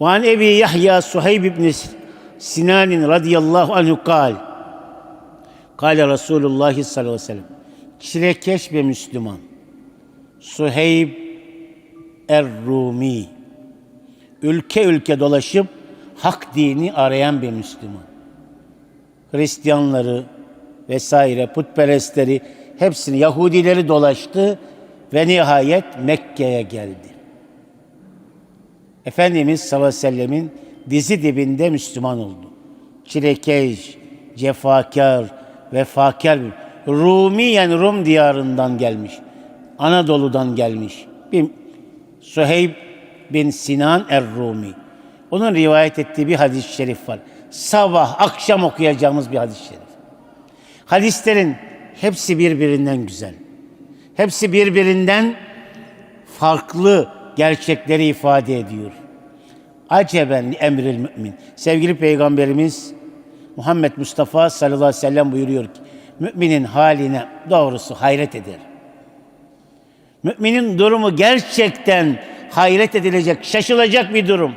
Ve an Ebi Yahya Suheyb ibn Sinan radıyallahu anhu kal. Kale Resulullah sallallahu aleyhi ve sellem. Çilekeş bir Müslüman. Suheyb Er-Rumi. Ülke ülke dolaşıp hak dini arayan bir Müslüman. Hristiyanları vesaire putperestleri hepsini Yahudileri dolaştı ve nihayet Mekke'ye geldi. Efendimiz sallallahu aleyhi ve sellemin dizi dibinde Müslüman oldu. Çilekeş, cefakar, vefakar Rumi yani Rum diyarından gelmiş. Anadolu'dan gelmiş. Bir Suheyb bin Sinan er-Rumi. Onun rivayet ettiği bir hadis-i şerif var. Sabah, akşam okuyacağımız bir hadis-i şerif. Hadislerin hepsi birbirinden güzel. Hepsi birbirinden farklı gerçekleri ifade ediyor. Aceben emril mümin. Sevgili Peygamberimiz Muhammed Mustafa sallallahu aleyhi ve sellem buyuruyor ki müminin haline doğrusu hayret eder. Müminin durumu gerçekten hayret edilecek, şaşılacak bir durum.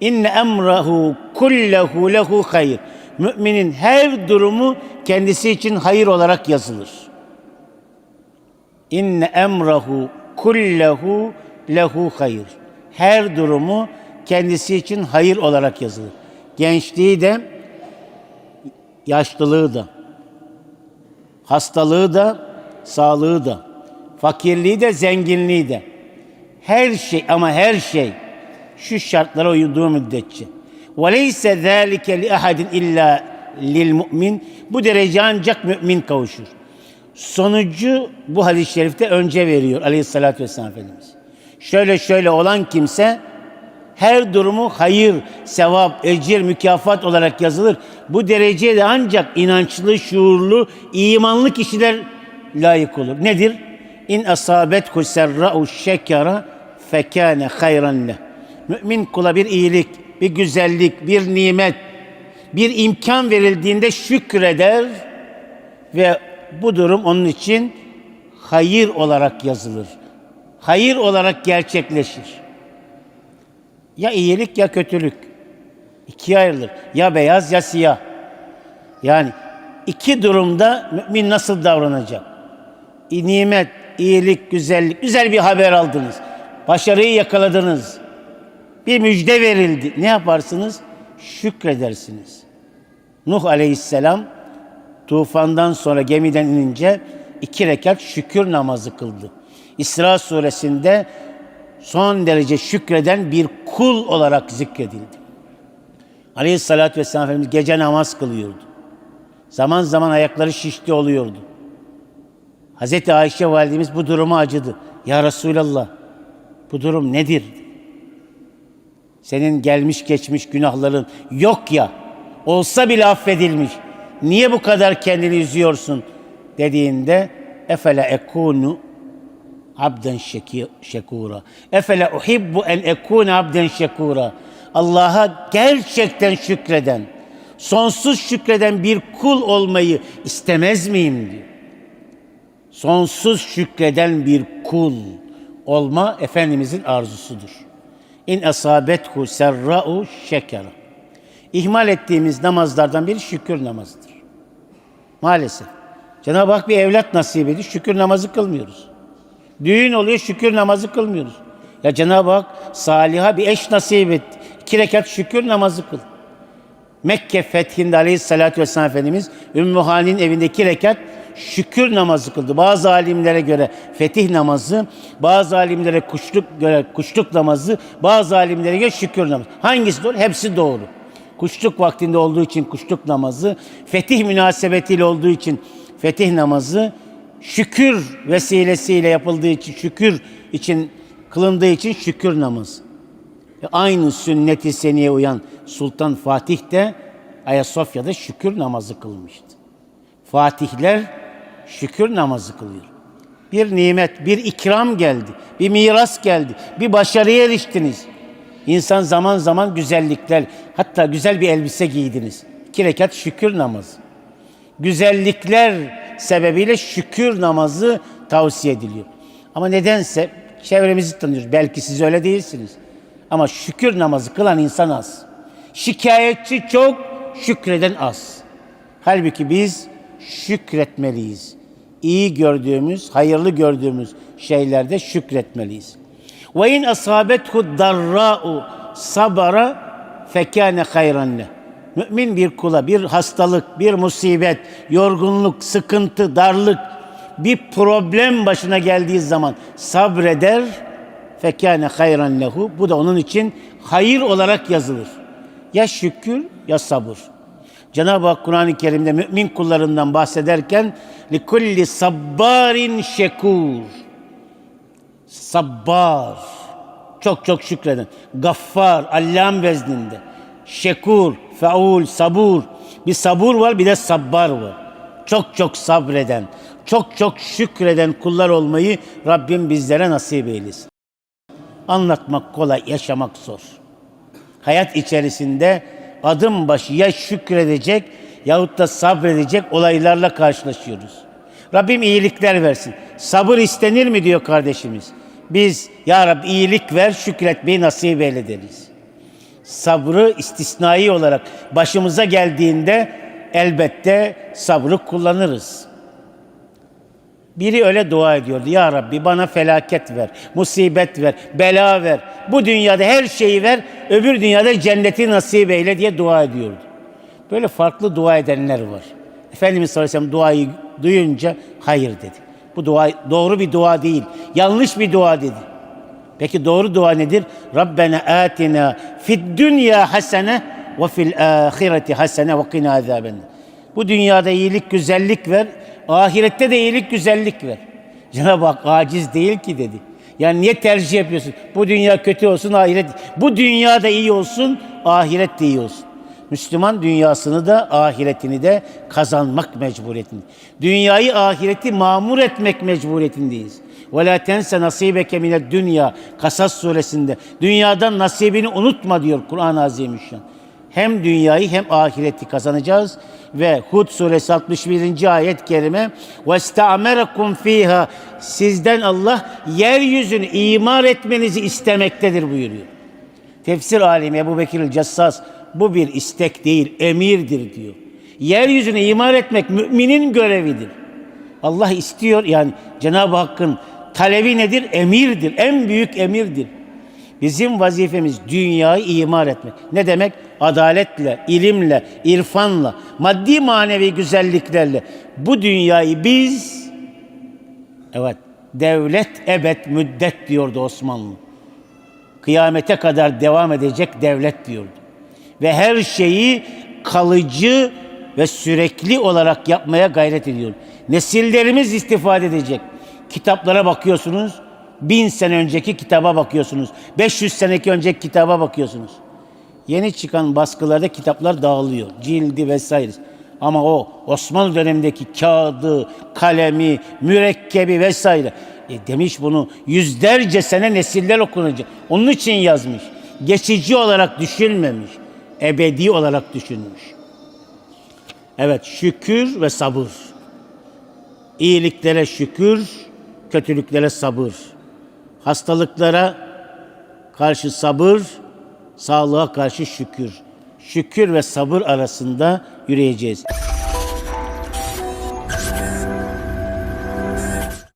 İnne emrahu kullehu lehu hayır. Müminin her durumu kendisi için hayır olarak yazılır. İnne emrahu kullehu lehu hayır. Her durumu kendisi için hayır olarak yazılır. Gençliği de, yaşlılığı da, hastalığı da, sağlığı da, fakirliği de, zenginliği de. Her şey ama her şey şu şartlara uyduğu müddetçe. وَلَيْسَ ذَٰلِكَ لِأَحَدٍ اِلَّا لِلْمُؤْمِنِ Bu derece ancak mümin kavuşur. Sonucu bu hadis-i şerifte önce veriyor aleyhissalatü vesselam Efendimiz. Şöyle şöyle olan kimse her durumu hayır, sevap, ecir, mükafat olarak yazılır. Bu dereceye de ancak inançlı, şuurlu, imanlı kişiler layık olur. Nedir? İn asabethu serra'u şekera fekâne hayran. Mümin kula bir iyilik, bir güzellik, bir nimet, bir imkan verildiğinde şükreder ve bu durum onun için hayır olarak yazılır. Hayır olarak gerçekleşir. Ya iyilik ya kötülük. İkiye ayrılır. Ya beyaz ya siyah. Yani iki durumda mümin nasıl davranacak? Nimet, iyilik, güzellik, güzel bir haber aldınız. Başarıyı yakaladınız. Bir müjde verildi. Ne yaparsınız? Şükredersiniz. Nuh aleyhisselam tufandan sonra gemiden inince iki rekat şükür namazı kıldı. İsra suresinde son derece şükreden bir kul olarak zikredildi. Aleyhissalatü vesselam Efendimiz gece namaz kılıyordu. Zaman zaman ayakları şişti oluyordu. Hazreti Ayşe validemiz bu duruma acıdı. Ya Resulallah bu durum nedir? Senin gelmiş geçmiş günahların yok ya. Olsa bile affedilmiş. Niye bu kadar kendini üzüyorsun? Dediğinde efele ekunu abden şekura. Efele uhibbu en ekune abden şekura. Allah'a gerçekten şükreden, sonsuz şükreden bir kul olmayı istemez miyim diyor. Sonsuz şükreden bir kul olma Efendimizin arzusudur. İn asabethu serra'u şekera. İhmal ettiğimiz namazlardan biri şükür namazıdır. Maalesef. Cenab-ı Hak bir evlat nasip ediyor, şükür namazı kılmıyoruz. Düğün oluyor, şükür namazı kılmıyoruz. Ya Cenab-ı Hak saliha bir eş nasip etti. İki rekat şükür namazı kıl. Mekke fethinde aleyhissalatü vesselam Efendimiz Ümmü Hani'nin evinde iki rekat şükür namazı kıldı. Bazı alimlere göre fetih namazı, bazı alimlere kuşluk göre kuşluk namazı, bazı alimlere göre şükür namazı. Hangisi doğru? Hepsi doğru. Kuşluk vaktinde olduğu için kuşluk namazı, fetih münasebetiyle olduğu için fetih namazı, şükür vesilesiyle yapıldığı için, şükür için kılındığı için şükür namazı. Ve aynı sünnet-i uyan Sultan Fatih de Ayasofya'da şükür namazı kılmıştı. Fatihler şükür namazı kılıyor. Bir nimet, bir ikram geldi, bir miras geldi, bir başarıya eriştiniz. İnsan zaman zaman güzellikler, hatta güzel bir elbise giydiniz. İki rekat şükür namazı. Güzellikler sebebiyle şükür namazı tavsiye ediliyor. Ama nedense çevremizi tanıyoruz. Belki siz öyle değilsiniz. Ama şükür namazı kılan insan az. Şikayetçi çok, şükreden az. Halbuki biz şükretmeliyiz. İyi gördüğümüz, hayırlı gördüğümüz şeylerde şükretmeliyiz. Ve in asabethu darra'u sabara fekâne hayran. Mümin bir kula bir hastalık, bir musibet, yorgunluk, sıkıntı, darlık, bir problem başına geldiği zaman sabreder, fekâne hayran lehu. Bu da onun için hayır olarak yazılır. Ya şükür ya sabır. Cenab-ı Hak Kur'an-ı Kerim'de mümin kullarından bahsederken likulli sabbarin şekur. Sabbar. Çok çok şükreden. Gaffar, Allam vezninde. Şekur, feul, sabur. Bir sabur var bir de sabbar var. Çok çok sabreden, çok çok şükreden kullar olmayı Rabbim bizlere nasip eylesin. Anlatmak kolay, yaşamak zor. Hayat içerisinde adım başı ya şükredecek yahut da sabredecek olaylarla karşılaşıyoruz. Rabbim iyilikler versin. Sabır istenir mi diyor kardeşimiz. Biz ya Rabbi iyilik ver şükretmeyi nasip eyle deriz. Sabrı istisnai olarak başımıza geldiğinde elbette sabrı kullanırız. Biri öyle dua ediyordu. Ya Rabbi bana felaket ver, musibet ver, bela ver. Bu dünyada her şeyi ver, öbür dünyada cenneti nasip eyle diye dua ediyordu. Böyle farklı dua edenler var. Efendimiz sallallahu aleyhi ve sellem duayı duyunca hayır dedi. Bu dua doğru bir dua değil. Yanlış bir dua dedi. Peki doğru dua nedir? Rabbena atina fid dünya hasene ve fil ahireti hasene ve qina azaben. Bu dünyada iyilik, güzellik ver. Ahirette de iyilik, güzellik ver. Cenab-ı Hak aciz değil ki dedi. Yani niye tercih yapıyorsun? Bu dünya kötü olsun, ahiret. Bu dünya da iyi olsun, ahiret de iyi olsun. Müslüman dünyasını da ahiretini de kazanmak mecburiyetinde. Dünyayı ahireti mamur etmek mecburiyetindeyiz. Ve la tense nasibeke mined dünya Kasas suresinde. Dünyadan nasibini unutma diyor Kur'an-ı Azimüşşan. Hem dünyayı hem ahireti kazanacağız ve Hud suresi 61. ayet kerime istamerakum fiha sizden Allah yeryüzünü imar etmenizi istemektedir buyuruyor. Tefsir alimi Ebu Bekir Cessas bu bir istek değil, emirdir diyor. Yeryüzünü imar etmek müminin görevidir. Allah istiyor yani Cenab-ı Hakk'ın talebi nedir? Emirdir, en büyük emirdir. Bizim vazifemiz dünyayı imar etmek. Ne demek? Adaletle, ilimle, irfanla, maddi manevi güzelliklerle bu dünyayı biz evet devlet ebed müddet diyordu Osmanlı. Kıyamete kadar devam edecek devlet diyordu. Ve her şeyi kalıcı ve sürekli olarak yapmaya gayret ediyor. Nesillerimiz istifade edecek. Kitaplara bakıyorsunuz, bin sene önceki kitaba bakıyorsunuz. 500 seneki önceki kitaba bakıyorsunuz. Yeni çıkan baskılarda kitaplar dağılıyor. Cildi vesaire. Ama o Osmanlı dönemindeki kağıdı, kalemi, mürekkebi vesaire. E demiş bunu yüzlerce sene nesiller okunacak. Onun için yazmış. Geçici olarak düşünmemiş. Ebedi olarak düşünmüş. Evet şükür ve sabır. İyiliklere şükür, kötülüklere sabır. Hastalıklara karşı sabır, sağlığa karşı şükür. Şükür ve sabır arasında yürüyeceğiz.